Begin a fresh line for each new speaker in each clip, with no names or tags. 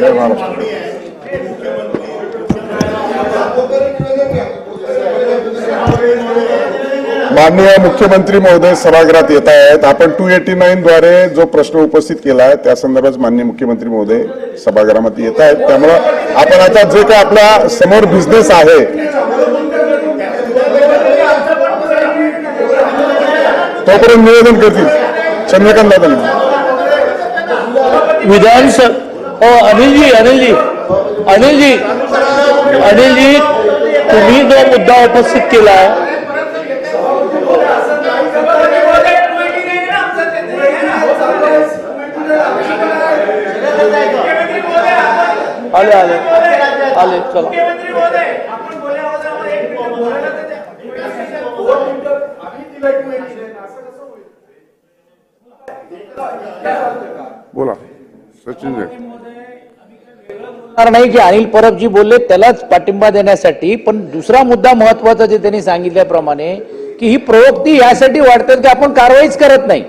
जय महाराष्ट्र माननीय मुख्यमंत्री महोदय सभागृहात येत आहेत. आपण टू एटी नाईन द्वारे जो प्रश्न उपस्थित केला आहे त्या संदर्भात माननीय मुख्यमंत्री महोदय सभागृहामध्ये येत आहेत. त्यामुळं आपण आता जे काय आपल्यासमोर बिझनेस आहे तोपर्यंत निवेदन करतील. चंद्रकांत दादा
विधानसभा हो अनिलजी अनिलजी अनिलजी अनिलजी तुम्ही जो मुद्दा उपस्थित केला आहे आले आले आले चला
बोला सचिन
नाही. की अनिल परब जी बोलले त्यालाच पाठिंबा देण्यासाठी पण दुसरा मुद्दा महत्त्वाचा जे त्यांनी सांगितल्याप्रमाणे की ही प्रवृत्ती यासाठी वाढतात की आपण कारवाईच करत नाही.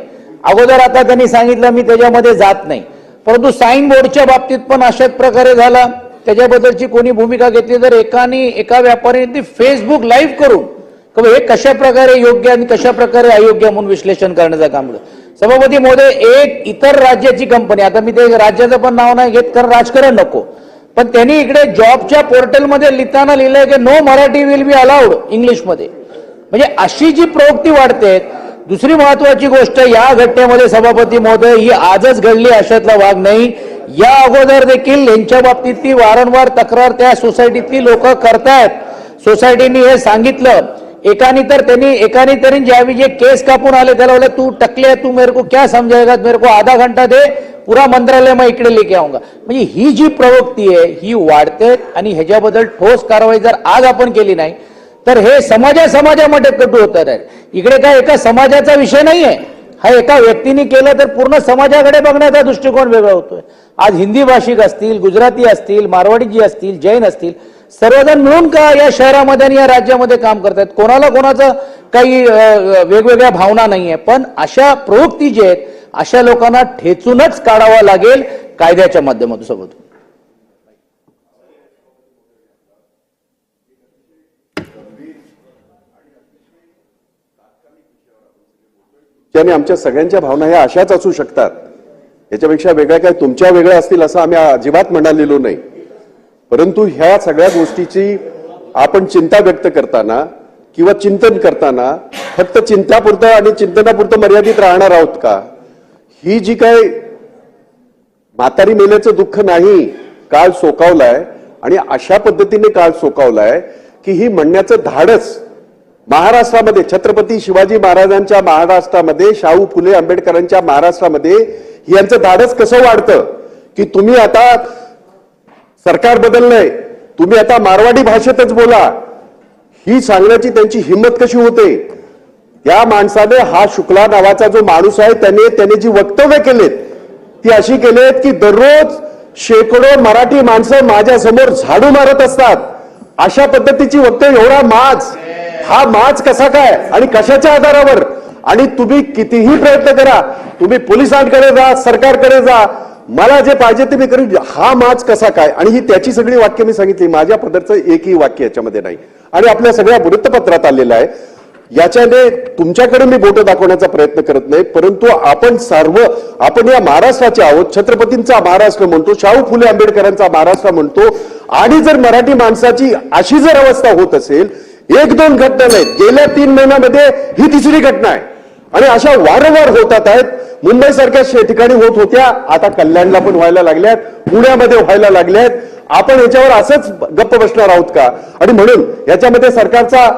अगोदर आता त्यांनी सांगितलं मी त्याच्यामध्ये जात नाही. परंतु साईन बोर्डच्या बाबतीत पण अशाच प्रकारे झाला. त्याच्याबद्दलची कोणी भूमिका घेतली तर एकाने एका व्यापाऱ्याने ती फेसबुक लाईव्ह करून हे कशा प्रकारे योग्य आणि कशा प्रकारे अयोग्य म्हणून विश्लेषण करण्याचं काम केलं. सभापती महोदय एक इतर राज्याची कंपनी आता मी ते राज्याचं पण नाव नाही घेत कारण राजकारण नको. पण त्यांनी इकडे जॉबच्या पोर्टलमध्ये लिहिताना लिहिलंय की no Marathi will be allowed इंग्लिशमध्ये. म्हणजे अशी जी प्रवृत्ती वाढते दुसरी महत्वाची गोष्ट या घटनेमध्ये सभापती महोदय ही आजच घडली अशातला भाग नाही. या अगोदर देखील यांच्या बाबतीतली वारंवार तक्रार त्या सोसायटीतली लोक करतायत. सोसायटीनी हे सांगितलं एकाने तर त्यांनी एकाने तरी ज्यावेळी जे केस कापून आले त्याला बोलले तू टकले तू मेरे को क्या समजायगा मेरे को आधा घंटा दे पुरा मंत्रालय मग इकडे लेके आऊंगा. म्हणजे ही जी प्रवृत्ती आहे ही वाढते आणि ह्याच्याबद्दल ठोस कारवाई जर आज आपण केली नाही तर हे समाजा समाजामध्ये कटू होतात. आहे इकडे काय एका समाजाचा विषय नाही आहे हा एका व्यक्तीने केलं तर पूर्ण समाजाकडे बघण्याचा दृष्टिकोन वेगळा होतोय. आज हिंदी भाषिक असतील गुजराती असतील मारवाडीजी असतील जैन असतील सर्वजण मिळून का या शहरामध्ये आणि या राज्यामध्ये काम करतात कोणाला कोणाचं काही वेगवेगळ्या भावना नाहीये. पण अशा प्रवृत्ती जे आहेत अशा लोकांना ठेचूनच काढावा लागेल कायद्याच्या माध्यमातून. सोबत
ज्याने आमच्या सगळ्यांच्या भावना ह्या अशाच असू शकतात. याच्यापेक्षा वेगळ्या काय तुमच्या वेगळ्या असतील असं आम्ही अजिबात म्हणालेलो नाही. परंतु ह्या सगळ्या गोष्टीची आपण चिंता व्यक्त करताना किंवा चिंतन करताना फक्त चिंतापुरतं आणि चिंतनापुरतं मर्यादित राहणार आहोत का? ही जी काय म्हातारी मेल्याचं दुःख नाही काळ सोकावलाय आणि अशा पद्धतीने काळ सोकावलाय की ही म्हणण्याचं धाडस महाराष्ट्रामध्ये छत्रपती शिवाजी महाराजांच्या महाराष्ट्रामध्ये शाहू फुले आंबेडकरांच्या महाराष्ट्रामध्ये यांचं धाडस कसं वाढतं? की तुम्ही आता सरकार बदललंय. तुम्ही आता मारवाडी भाषेतच बोला. ही सांगण्याची त्यांची हिंमत कशी होते? त्या माणसाने हा शुक्ला नावाचा जो माणूस आहे त्याने त्याने जी वक्तव्य केलेत ती अशी केलेत की दररोज शेकडो मराठी माणसं माझ्यासमोर झाडू मारत असतात. अशा पद्धतीची वक्तव्य एवढा माज. हा माज कसा काय? आणि कशाच्या आधारावर? आणि तुम्ही कितीही प्रयत्न करा तुम्ही पोलिसांकडे जा सरकारकडे जा मला जे पाहिजे ते मी करीन. हा माज कसा काय? आणि ही त्याची सगळी वाक्य मी सांगितली. माझ्या पदरचं एकही वाक्य याच्यामध्ये नाही. आणि आपल्या सगळ्या वृत्तपत्रात आलेलं आहे. याच्याने तुमच्याकडे मी बोट दाखवण्याचा प्रयत्न करत नाही. परंतु आपण सर्व आपण या महाराष्ट्राचे आहोत. छत्रपतींचा महाराष्ट्र म्हणतो शाहू फुले आंबेडकरांचा महाराष्ट्र म्हणतो. आणि जर मराठी माणसाची अशी जर अवस्था होत असेल एक दोन घटना नाही. गेल्या तीन महिन्यामध्ये ही तिसरी घटना आहे. आणि अशा वारंवार होतात आहेत. मुंबई सारख्या ठिकाणी होत होत्या. आता कल्याणला पण व्हायला लागल्यात. पुण्यामध्ये व्हायला लागल्यात. आपण याच्यावर असंच गप्प बसणार आहोत का? आणि म्हणून याच्यामध्ये सरकारचा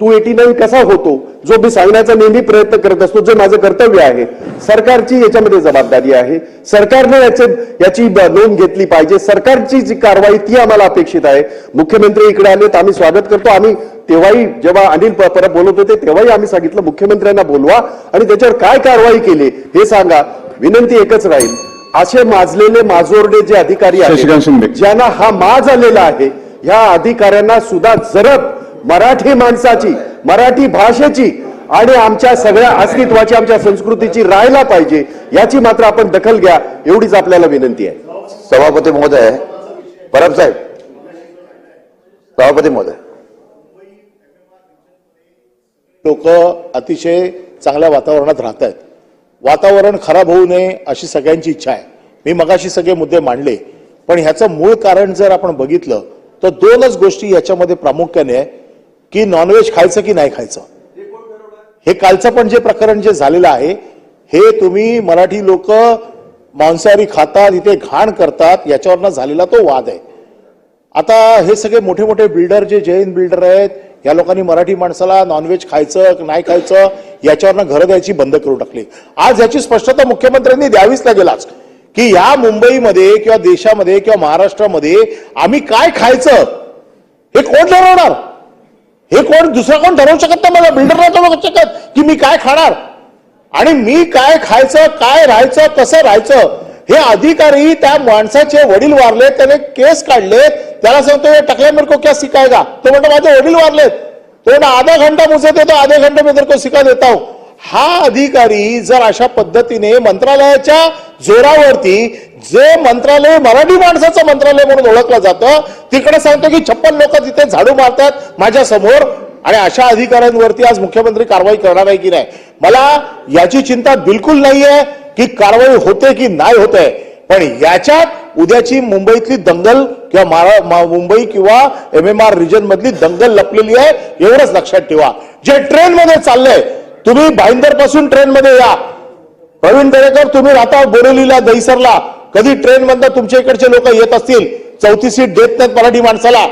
टू एटी नाईन कसा होतो? जो मी सांगण्याचा नेहमी प्रयत्न करत असतो जे माझं कर्तव्य आहे सरकारची याच्यामध्ये जबाबदारी आहे. सरकारने याचे याची नोंद घेतली पाहिजे. सरकारची जी कारवाई ती आम्हाला अपेक्षित आहे. मुख्यमंत्री इकडे आले तर आम्ही स्वागत करतो. आम्ही तेव्हाही जेव्हा अनिल परब बोलत होते तेव्हाही आम्ही सांगितलं मुख्यमंत्र्यांना बोलवा आणि त्याच्यावर काय कारवाई केली हे सांगा. विनंती एकच राहील. असे माजलेले माजोरडे जे अधिकारी. आहेत ज्यांना हा माज आलेला आहे ह्या अधिकाऱ्यांना सुद्धा जरब मराठी माणसाची मराठी भाषेची आणि आमच्या सगळ्या अस्तित्वाची आमच्या संस्कृतीची राहायला पाहिजे याची मात्र आपण दखल घ्या एवढीच आपल्याला विनंती आहे.
सभापती महोदय परब साहेब. सभापती महोदय.
लोक अतिशय चांगल्या वातावरणात राहत आहेत वातावरण खराब होऊ नये अशी सगळ्यांची इच्छा आहे. मी मगाशी सगळे मुद्दे मांडले पण ह्याचं मूळ कारण जर आपण बघितलं तर दोनच गोष्टी याच्यामध्ये प्रामुख्याने आहे की नॉनव्हेज खायचं की नाही खायचं. हे कालचं पण जे प्रकरण जे झालेलं आहे हे तुम्ही मराठी लोक मांसाहारी खातात इथे घाण करतात याच्यावरनं झालेला तो वाद आहे. आता हे सगळे मोठे मोठे बिल्डर जे जैन बिल्डर आहेत या लोकांनी मराठी माणसाला नॉनव्हेज खायचं नाही खायचं याच्यावरनं घरं द्यायची बंद करून टाकली. आज याची स्पष्टता मुख्यमंत्र्यांनी द्यावीच लागेल आज की या मुंबईमध्ये किंवा देशामध्ये किंवा महाराष्ट्रामध्ये आम्ही काय खायचं हे कोण ठरवणार? हे कोण दुसरा कोण ठरवू शकत नाही मला बिल्डर नाही ठरवू शकत की मी काय खाणार. आणि मी काय खायचं काय राहायचं कसं राहायचं हे अधिकारी त्या माणसाचे वडील वारले त्याने केस काढले त्याला सांगतो "ये टकल्या मेरे को क्या सिखाएगा? तो म्हणतो माझे वडील वारलेत. तो म्हणतो आधा घंटा मुझे देतो आधे घंटे मी तेरे को देता हूं. हा अधिकारी जर अशा पद्धतीने मंत्रालयाच्या जोरावरती जे मंत्रालय मराठी माणसाचं मंत्रालय म्हणून ओळखलं जातं तिकडे सांगतो की छप्पन लोक तिथे झाडू मारतात माझ्यासमोर आणि अशा अधिकाऱ्यांवरती आज मुख्यमंत्री कारवाई करणार आहे की नाही? मला याची चिंता बिलकुल नाहीये की कारवाई होते की नाही होते. पण याच्यात उद्याची मुंबईतली दंगल किंवा मारा- मा- मुंबई किंवा एम एम आर रिजन मधली दंगल लपलेली आहे एवढंच लक्षात ठेवा. जे ट्रेन मध्ये चाललंय तुम्ही भाईंदरपासून ट्रेन मध्ये या. प्रवीण दरेकर तुम्ही राहता बोरेलीला दहिसरला. कधी ट्रेन मधनं तुमच्या इकडचे लोक येत असतील? चौथी सीट देत नाहीत मराठी माणसाला.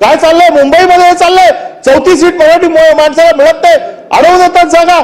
काय चाललंय? मुंबईमध्ये हे चाललंय. चौथी सीट मराठी माणसाला मिळत नाही. अडवून देतात जागा.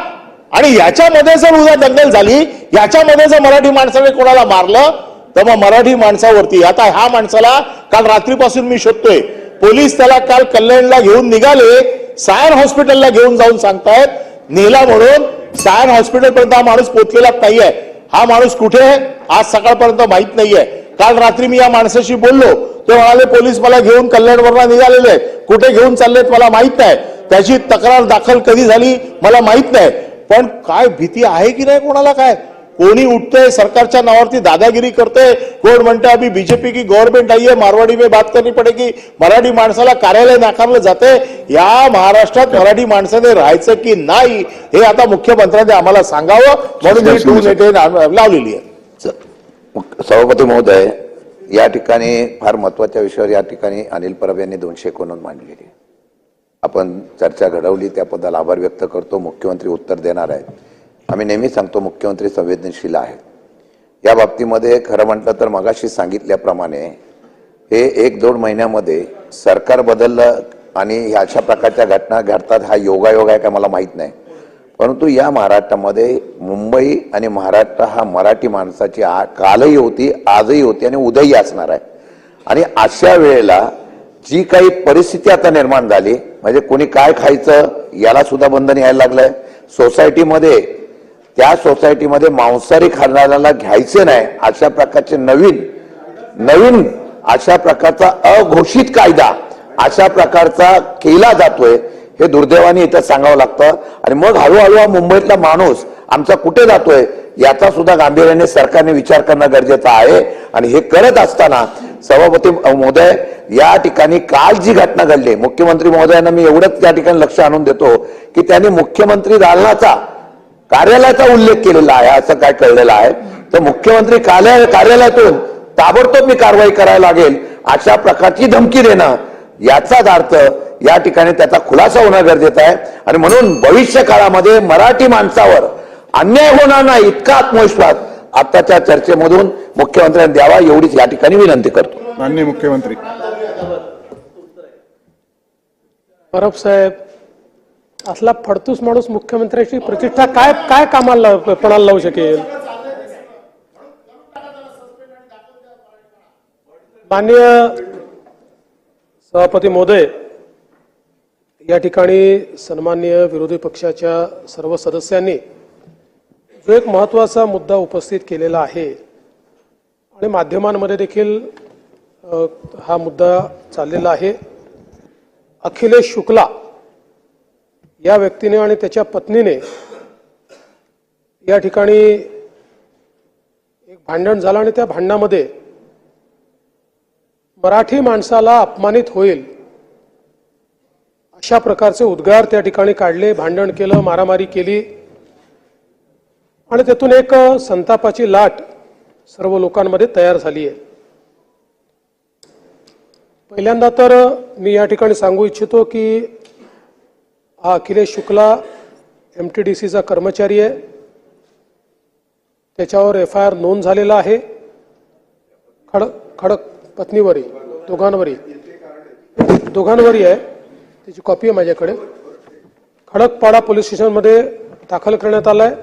आणि याच्यामध्ये जर उद्या दंगल झाली याच्यामध्ये जर मराठी माणसाने कोणाला मारलं तर मग मराठी माणसावरती. आता ह्या माणसाला काल रात्रीपासून मी शोधतोय. पोलीस त्याला काल कल्याणला घेऊन निघाले सायन हॉस्पिटलला घेऊन जाऊन सांगतायत नेला म्हणून सायन हॉस्पिटलपर्यंत हा माणूस पोचलेला नाहीये. हा माणूस कुठे आहे? आज सकाळपर्यंत माहीत नाहीये. काल रात्री मी या माणसाशी बोललो. ते म्हणाले पोलीस मला घेऊन कल्याणवरला निघालेले आहेत. कुठे घेऊन चाललेत मला माहीत नाही. त्याची तक्रार दाखल कधी झाली? मला माहीत नाही. पण काय भीती आहे की नाही कोणाला काय? कोणी उठतंय सरकारच्या नावावरती दादागिरी करतंय कोण म्हणतं अभी बीजेपी की गव्हर्नमेंट आई है मारवाडी में बात करनी पडेगी मराठी माणसाला कार्यालय नाकारलं जाते या महाराष्ट्रात मराठी माणसाने राहायचं की नाही हे आता मुख्यमंत्र्यांनी आम्हाला सांगावं म्हणून ही टू नेटे लावलेली आहे
सभापती महोदय या ठिकाणी फार महत्त्वाच्या विषयावर या ठिकाणी अनिल परब यांनी दोनशे एकोणनव्वद मांडलेली आहे. आपण चर्चा घडवली त्याबद्दल आभार व्यक्त करतो. मुख्यमंत्री उत्तर देणार आहेत. आम्ही नेहमी सांगतो मुख्यमंत्री संवेदनशील आहेत. या बाबतीमध्ये खरं म्हटलं तर मगाशी सांगितल्याप्रमाणे हे एक दोन महिन्यामध्ये सरकार बदललं आणि अशा प्रकारच्या घटना घडतात हा योगायोग आहे का मला माहीत नाही. परंतु या महाराष्ट्रामध्ये मुंबई आणि महाराष्ट्र हा मराठी माणसाची आ- कालही होती आजही होती आणि उद्याही असणार आहे. आणि अशा वेळेला जी काही परिस्थिती आता निर्माण झाली म्हणजे कोणी काय खायचं याला सुद्धा बंधन यायला लागलंय. सोसायटीमध्ये त्या सोसायटीमध्ये मांसाहारी खाणाऱ्याला घ्यायचे नाही अशा प्रकारचे नवीन नवीन अशा प्रकारचा अघोषित कायदा अशा प्रकारचा केला जातोय हे दुर्दैवाने इथं सांगावं लागतं. आणि मग हळूहळू हा मुंबईतला माणूस आमचा कुठे जातोय याचा सुद्धा गांभीर्याने सरकारने विचार करणं गरजेचं आहे. आणि हे करत असताना सभापती महोदय या ठिकाणी काल जी घटना घडली मुख्यमंत्री महोदयांना मी एवढंच या ठिकाणी लक्ष आणून देतो की त्यांनी मुख्यमंत्री दालनाचा कार्यालयाचा उल्लेख केलेला आहे असं काय कळलेलं आहे. तर मुख्यमंत्री कार्यालय कार्यालयातून ताबडतोब मी कारवाई करायला लागेल अशा प्रकारची धमकी देणं याचाच अर्थ या ठिकाणी त्याचा खुलासा होणं गरजेचं आहे. आणि म्हणून भविष्य काळामध्ये मराठी माणसावर अन्याय होणार नाही इतका आत्मविश्वास आताच्या चर्चेमधून मुख्यमंत्र्यांनी द्यावा एवढीच या ठिकाणी विनंती करतो.
माननीय मुख्यमंत्री.
परब साहेब असला फडतूस माणूस मुख्यमंत्र्याची प्रतिष्ठा काय काय कामाला पणाला लावू शकेल? माननीय सभापती मोदय या ठिकाणी सन्माननीय विरोधी पक्षाच्या सर्व सदस्यांनी जो एक महत्त्वाचा मुद्दा उपस्थित केलेला आहे आणि माध्यमांमध्ये देखील हा मुद्दा चाललेला आहे. अखिलेश शुक्ला या व्यक्तीने आणि त्याच्या पत्नीने या ठिकाणी एक भांडण झालं आणि त्या भांडणामध्ये मराठी माणसाला अपमानित होईल अशा प्रकारचे उद्गार त्या ठिकाणी काढले भांडण केलं मारामारी केली. आणि त्यातून एक संतापाची लाट सर्व लोकांमध्ये तयार झाली आहे. पहिल्यांदा तर मी या ठिकाणी सांगू इच्छितो की हा Akhilesh Shukla M T D सीचा कर्मचारी आहे. त्याच्यावर एफ आय आर नोंद झालेला आहे. खडक खडक पत्नीवरी दोघांवरी. दोघांवरी आहे. त्याची कॉपी आहे माझ्याकडे. खडकपाडा पोलीस स्टेशनमध्ये दाखल करण्यात आला आहे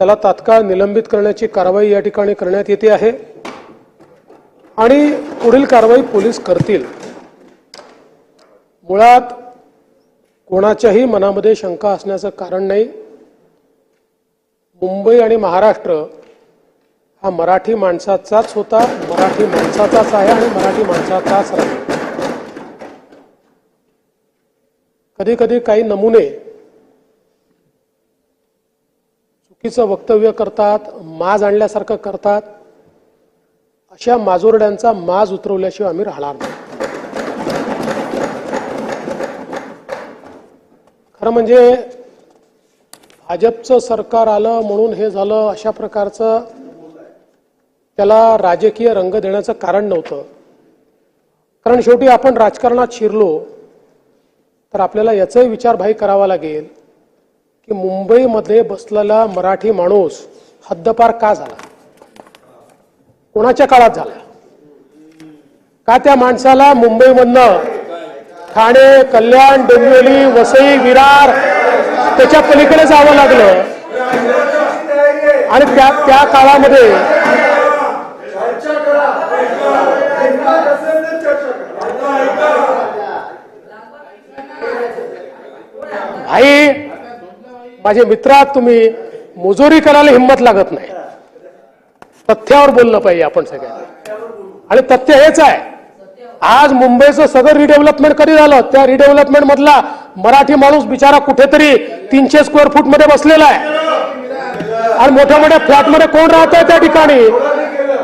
त्याला तात्काळ निलंबित करण्याची कारवाई या ठिकाणी करण्यात येते आहे. आणि पुढील कारवाई पोलीस करतील. मुळात कोणाच्याही मनामध्ये शंका असण्याचं कारण नाही. मुंबई आणि महाराष्ट्र हा मराठी माणसाचाच होता मराठी माणसाचाच आहे आणि मराठी माणसाचाच राहील. कधी कधी काही नमुने चुकीचं वक्तव्य करतात माज आणल्यासारखं करतात. अशा माजोरड्यांचा माज उतरवल्याशिवाय आम्ही राहणार नाही. खरं म्हणजे भाजपचं सरकार आलं म्हणून हे झालं अशा प्रकारचं त्याला राजकीय रंग देण्याचं कारण नव्हतं. कारण शेवटी आपण राजकारणात शिरलो तर आपल्याला याचाही विचार भाई करावा लागेल की मुंबईमध्ये बसलेला मराठी माणूस हद्दपार का झाला? कोणाच्या काळात झाला? का त्या माणसाला मुंबईमधनं ठाणे कल्याण डोंबिवली वसई विरार त्याच्या पलीकडे जावं लागलं? आणि त्या त्या काळामध्ये भाई माझे मित्रात तुम्ही मुजोरी करायला हिंमत लागत नाही. तथ्यावर बोललं पाहिजे आपण सगळ्यांनी आणि तथ्य हेच आहे. आज मुंबईचं सदर रिडेव्हलपमेंट कधी झालं? त्या रिडेव्हलपमेंट मधला मराठी माणूस बिचारा कुठेतरी तीनशे स्क्वेअर फूटमध्ये बसलेला आहे. आणि मोठ्या मोठ्या फ्लॅटमध्ये कोण राहत आहे त्या ठिकाणी?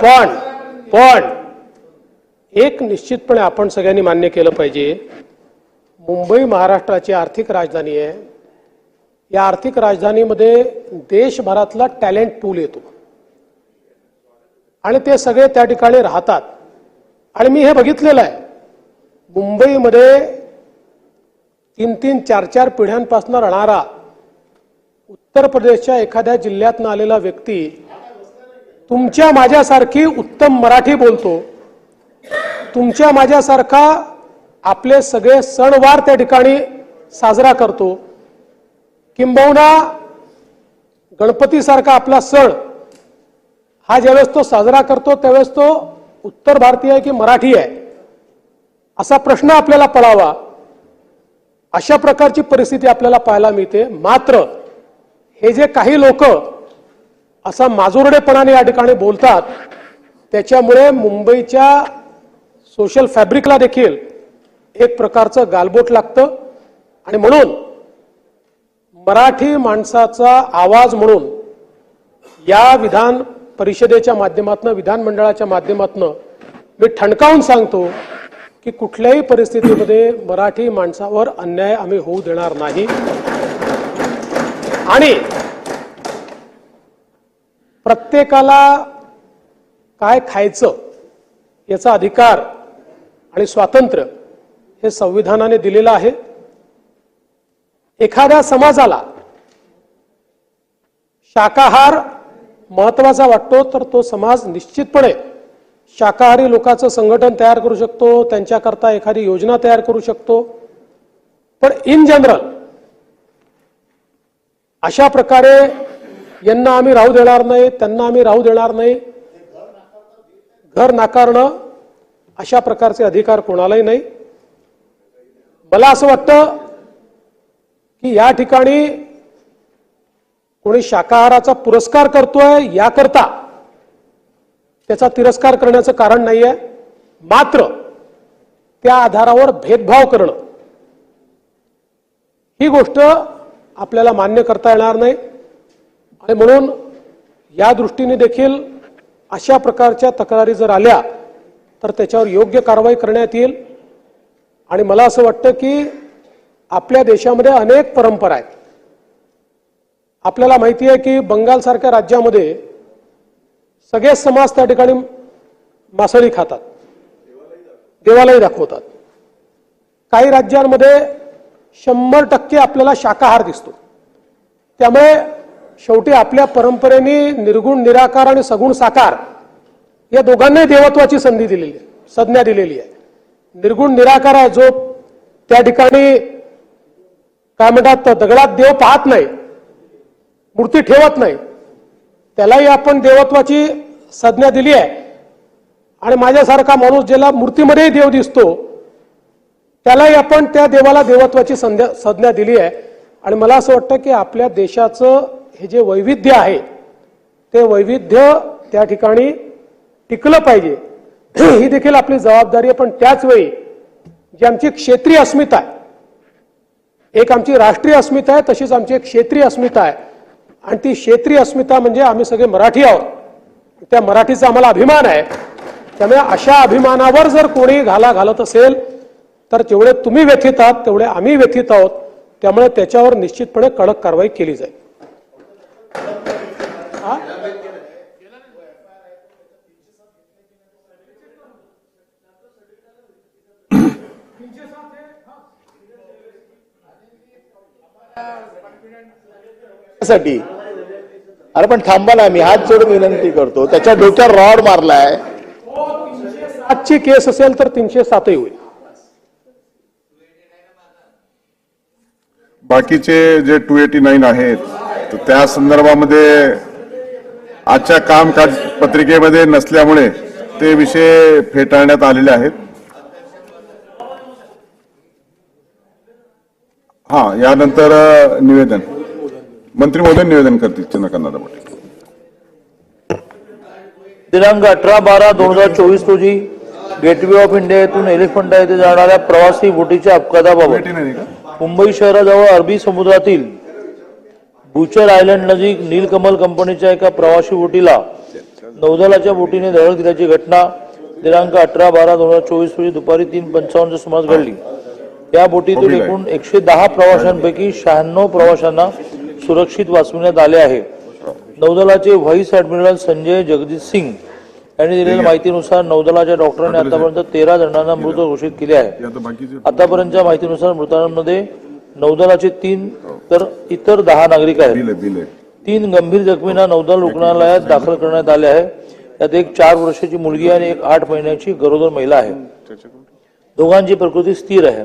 पण पण एक निश्चितपणे आपण सगळ्यांनी मान्य केलं पाहिजे मुंबई महाराष्ट्राची आर्थिक राजधानी आहे. या आर्थिक राजधानीमध्ये देशभरातला टॅलेंट पूल येतो. आणि ते सगळे त्या ठिकाणी राहतात. आणि मी हे बघितलेलं आहे. मुंबईमध्ये तीन तीन चार चार पिढ्यांपासून राहणारा उत्तर प्रदेशच्या एखाद्या जिल्ह्यातनं आलेला व्यक्ती तुमच्या माझ्यासारखी उत्तम मराठी बोलतो. तुमच्या माझ्यासारखा आपले सगळे सणवार त्या ठिकाणी साजरा करतो. किंबहुना गणपतीसारखा आपला सण हा ज्यावेळेस तो साजरा करतो त्यावेळेस तो उत्तर भारतीय आहे की मराठी आहे? असा प्रश्न आपल्याला पडावा अशा प्रकारची परिस्थिती आपल्याला पाहायला मिळते. मात्र हे जे काही लोक असा माजुरडेपणाने या ठिकाणी बोलतात त्याच्यामुळे मुंबईच्या सोशल फॅब्रिकला देखील एक प्रकारचं गालबोट लागतं. आणि म्हणून मराठी माणसाचा आवाज म्हणून या विधान परिषदेच्या माध्यमातून विधानमंडळाच्या माध्यमातून मी ठणकावून सांगतो की कुठल्याही परिस्थितीमध्ये मराठी माणसावर अन्याय आम्ही होऊ देणार नाही. आणि प्रत्येकाला काय खायचं याचा अधिकार आणि स्वातंत्र्य हे संविधानाने दिलेलं आहे. एखाद्या समाजाला शाकाहार महत्त्वाचा वाटतो तर तो समाज निश्चितपणे शाकाहारी लोकांचं संघटन तयार करू शकतो त्यांच्याकरता एखादी योजना तयार करू शकतो. पण इन जनरल अशा प्रकारे यांना आम्ही राहू देणार नाही त्यांना आम्ही राहू देणार नाही. घर नाकारणं अशा प्रकारचे अधिकार कोणालाही नाही. मला असं वाटतं की या ठिकाणी कोणी शाकाहाराचा पुरस्कार करतोय याकरता त्याचा तिरस्कार करण्याचं कारण नाहीये. मात्र त्या आधारावर भेदभाव करणं ही गोष्ट आपल्याला मान्य करता येणार नाही. आणि म्हणून या दृष्टीने देखील अशा प्रकारच्या तक्रारी जर आल्या तर त्याच्यावर योग्य कारवाई करण्यात येईल. आणि मला असं वाटतं की आपल्या देशामध्ये अनेक परंपरा आहेत. आपल्याला माहिती आहे की बंगालसारख्या राज्यामध्ये सगळे समाज त्या ठिकाणी मासळी खातात. देवालाही दाखवतात. काही राज्यांमध्ये शंभर टक्के आपल्याला शाकाहार दिसतो. त्यामुळे शेवटी आपल्या परंपरेने निर्गुण निराकार आणि सगुण साकार या दोघांनाही देवत्वाची संधी दिलेली आहे संज्ञा दिलेली आहे. निर्गुण निराकार आहे जो त्या ठिकाणी काय म्हणतात दगडात देव पाहत नाही मूर्ती ठेवत नाही. त्यालाही आपण देवत्वाची संज्ञा दिली आहे. आणि माझ्यासारखा माणूस ज्याला मूर्तीमध्येही देव दिसतो त्यालाही आपण त्या देवाला देवत्वाची संध्या संज्ञा दिली आहे. आणि मला असं वाटतं की आपल्या देशाचं हे जे वैविध्य आहे ते वैविध्य त्या ठिकाणी टिकलं पाहिजे. ही देखील आपली जबाबदारी आहे. पण त्याच वेळी जी आमची क्षेत्रीय अस्मिता आहे एक आमची राष्ट्रीय अस्मिता आहे तशीच आमची एक क्षेत्रीय अस्मिता आहे. आणि ती क्षेत्रीय अस्मिता म्हणजे आम्ही सगळे मराठी आहोत. त्या मराठीचा आम्हाला अभिमान आहे. त्यामुळे अशा अभिमानावर जर कोणी घाला घालत असेल तर जेवढे तुम्ही व्यथित आहात तेवढे आम्ही व्यथित आहोत. त्यामुळे त्याच्यावर निश्चितपणे कडक कारवाई केली जाईल.
साठी अरे पण थांबा ना मी हात जोडून विनंती करतो. त्याच्या डोक्यावर रॉड मारलाय.
आजची केस असेल तर तीनशे सातही होईल.
बाकीचे जे टू एटी नाईन आहेत तर त्या संदर्भामध्ये आजच्या कामकाज पत्रिकेमध्ये नसल्यामुळे ते विषय फेटाळण्यात आलेले आहेत. हा यानंतर निवेदन. मंत्री महोदय निवेदन करतील चंद्रकांत पाटील.
दिनांक अठरा बारा दोन हजार चोवीस रोजी गेटवे ऑफ इंडिया येथून एलिफंटा येथे जाणाऱ्या प्रवासी बोटीच्या अपघाताबाबत
289 का?
मुंबई शहराजवळ अरबी समुद्रातील बुचर आयलंड नजीक नीलकमल कंपनीच्या एका प्रवासी बोटीला नौदलाच्या बोटीने धडक दिल्याची घटना दिनांक अठरा बारा दोन हजार चोवीस रोजी दुपारी तीन पंचावन्नच्या सुमारास घडली. या बोटीतून एकूण एकशे दहा प्रवाशांपैकी शहाण्णव प्रवाशांना सुरक्षित वाचविण्यात आले आहे. नौदलाचे व्हाईस ऍडमिरल संजय जगजित सिंग यांनी दिलेल्या माहितीनुसार नौदलाच्या डॉक्टरांनी आतापर्यंत तेरा जणांना मृत घोषित केले आहे. आतापर्यंतच्या माहितीनुसार मृतांमध्ये नौदलाचे तीन तर इतर दहा नागरिक आहेत. तीन गंभीर जखमींना नौदल रुग्णालयात दाखल करण्यात आले आहे. यात एक चार वर्षाची मुलगी आणि एक आठ महिन्याची गरोदर महिला आहे. दोघांची प्रकृती स्थिर आहे.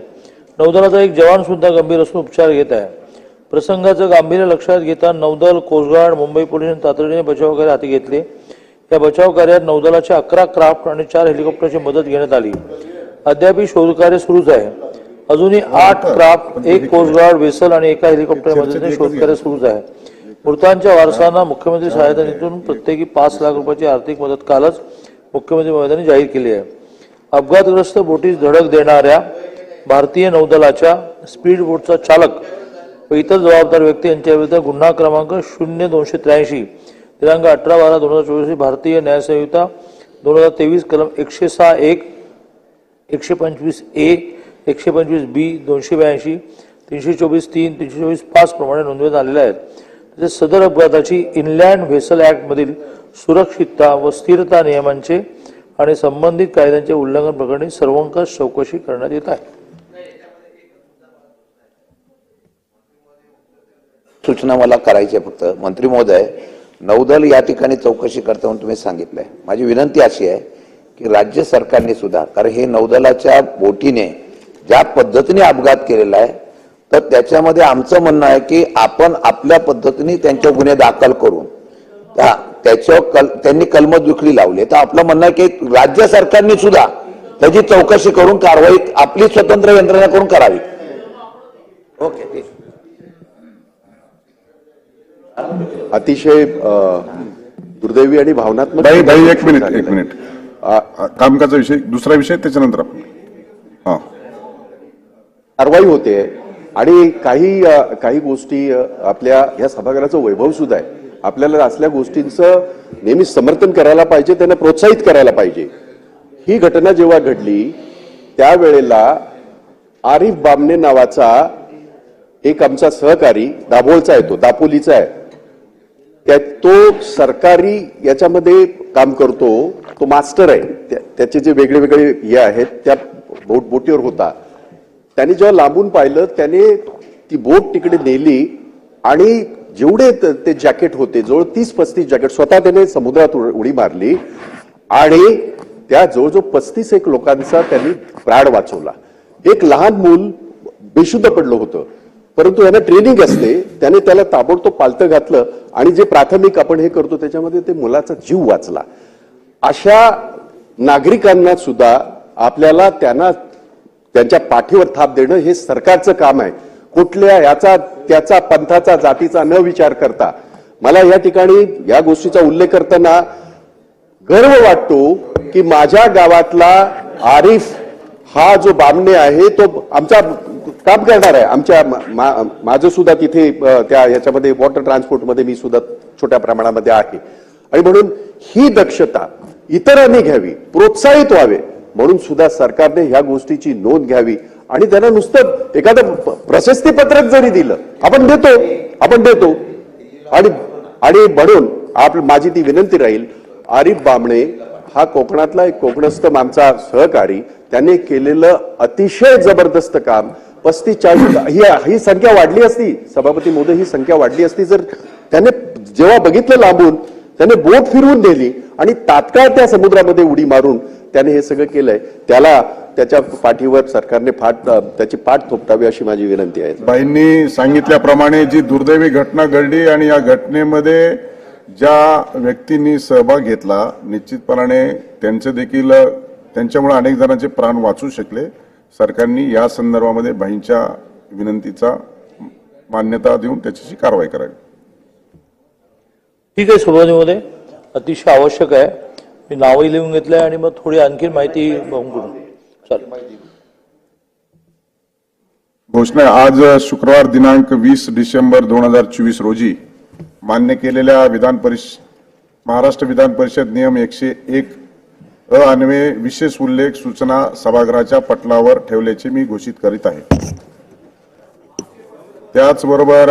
नौदलाचा एक जवान सुद्धा गंभीर असून उपचार घेत आहे. प्रसंगाचं गांभीर्य लक्षात घेता नौदल कोस्टगार्ड मुंबई पोलिसांनी तातडीने बचाव कार्य हाती घेतले. या बचाव कार्यात नौदलाच्या अकरा क्राफ्ट आणि चार हेलिकॉप्टरची मदत घेण्यात आली. अद्याप शोधकार्य सुरूच आहे. अजूनही आठ क्राफ्ट एक कोस्टगार्ड वेसल आणि एका हेलिकॉप्टर मदतीने शोधकार्य सुरूच आहे. मृतांच्या वारसांना मुख्यमंत्री सहायता निधीतून प्रत्येकी पाच लाख रुपयाची आर्थिक मदत कालच मुख्यमंत्री महोदयांनी जाहीर केली आहे. अपघातग्रस्त बोटीस धडक देणाऱ्या भारतीय नौदलाच्या स्पीड बोटचा चालक व इतर जबाबदार व्यक्ती यांच्याविरुद्ध गुन्हा क्रमांक शून्य दोनशे त्र्याऐंशी दिनांक अठरा बारा दोन हजार चोवीस भारतीय न्यायसंहिता दोन हजार तेवीस कलम एकशे सहा एक एकशे पंचवीस ए एकशे पंचवीस बी दोनशे ब्याऐंशी तीनशे चोवीस तीन तीनशे चोवीस पाच प्रमाणे नोंदवण्यात आलेल्या आहेत. तसेच सदर अपघाताची इनलँड व्हेसल ॲक्टमधील सुरक्षितता व स्थिरता नियमांचे आणि संबंधित कायद्यांचे उल्लंघन प्रकरणी सर्वंकष चौकशी करण्यात येत आहे.
सूचना मला करायची आहे फक्त. मंत्री महोदय नौदल या ठिकाणी चौकशी करता म्हणून तुम्ही सांगितलंय. माझी विनंती अशी आहे की राज्य सरकारने सुद्धा कारण हे नौदलाच्या बोटीने ज्या पद्धतीने अपघात केलेला आहे तर त्याच्यामध्ये आमचं म्हणणं आहे की आपण आपल्या पद्धतीने त्यांच्या गुन्हे दाखल करून त्या त्याच्यावर कल त्यांनी कलमदुखली लावली. तर आपलं म्हणणं आहे की राज्य सरकारने सुद्धा त्याची चौकशी करून कारवाई आपली स्वतंत्र यंत्रणा करून करावी. ओके
अतिशय दुर्दैवी आणि भावनात्मक
भाई भाई एक मिनिट एक. मिनिट. कामकाजा विषय दुसरा विषय त्याच्यानंतर आपण. हा.
कारवाई होते आणि काही काही गोष्टी आपल्या या सभागृहाचं वैभव सुद्धा आहे. आपल्याला असल्या गोष्टींचं नेहमी समर्थन करायला पाहिजे त्यांना प्रोत्साहित करायला पाहिजे. ही घटना जेव्हा घडली त्यावेळेला आरिफ बामणे नावाचा एक आमचा सहकारी दाभोळचा आहे तो दापोलीचा आहे. त्या तो सरकारी याच्यामध्ये काम करतो तो मास्टर आहे. त्याचे जे वेगळे वेगळे हे आहेत त्या बोट बोटीवर होता. त्याने जेव्हा लांबून पाहिलं त्याने ती बोट तिकडे नेली आणि जेवढे ते जॅकेट होते जवळ तीस पस्तीस जॅकेट स्वतः त्याने समुद्रात उड- उडी मारली आणि त्या जवळजवळ पस्तीस एक लोकांचा त्यांनी प्राण वाचवला. एक लहान मूल बेशुद्ध पडलं होतं. परंतु याला ट्रेनिंग असते त्याने त्याला ताबडतोब पालतं घातलं आणि जे प्राथमिक आपण हे करतो त्याच्यामध्ये ते मुलाचा जीव वाचला. अशा नागरिकांना सुद्धा आपल्याला त्यांना त्यांच्या पाठीवर थाप देणं हे सरकारचं काम आहे. कुठल्या याचा त्याचा पंथाचा जातीचा न विचार करता. मला या ठिकाणी या गोष्टीचा उल्लेख करताना गर्व वाटतो की माझ्या गावातला आरिफ हा जो बामणे आहे तो आमचा काम करणार आहे. आमच्या माझं सुद्धा तिथे त्या याच्यामध्ये वॉटर ट्रान्सपोर्टमध्ये मी सुद्धा छोट्या प्रमाणामध्ये आहे. आणि म्हणून ही दक्षता इतरांनी घ्यावी प्रोत्साहित व्हावे म्हणून सुद्धा सरकारने ह्या गोष्टीची नोंद घ्यावी. आणि त्यांना नुसतं एखादं प्रशस्तीपत्रक जरी दिलं आपण देतो आपण देतो. आणि आणि म्हणून आप माझी ती विनंती राहील आरिफ बामणे हा कोकणातला एक कोकणस्थ आमचा सहकारी त्याने केलेलं अतिशय जबरदस्त काम पस्तीस चाळीस ही ही संख्या वाढली असती. सभापती मोदी ही संख्या वाढली असती. जर त्याने जेव्हा बघितलं लांबून त्याने बोट फिरवून दिली आणि तात्काळ त्या समुद्रामध्ये उडी मारून त्याने हे सगळं केलंय त्याला त्याच्या पाठीवर सरकारने फाट त्याची पाठ थोपटावी अशी माझी विनंती आहे.
बाईंनी सांगितल्याप्रमाणे जी दुर्दैवी घटना घडली आणि या घटनेमध्ये ज्या व्यक्तींनी सहभाग घेतला निश्चितपणाने त्यांचे देखील त्यांच्यामुळे अनेक जणांचे प्राण वाचू शकले. सरकारने या संदर्भामध्ये बाईंच्या विनंतीचा मान्यता देऊन त्याच्याशी कारवाई करावी.
ठीक आहे सभापतीमध्ये अतिशय आवश्यक आहे. मी नावही लिहून घेतलंय आणि मग थोडी आणखी माहिती
घोषणा आज शुक्रवार दिनांक वीस डिसेंबर दोन हजार चोवीस रोजी मान्य केलेल्या विधान परिषद महाराष्ट्र विधान परिषद नियम एकशे एक अ विशेष उल्लेख सूचना सभागृहाच्या पटलावर ठेवल्याचे मी घोषित करीत आहे. त्याचबरोबर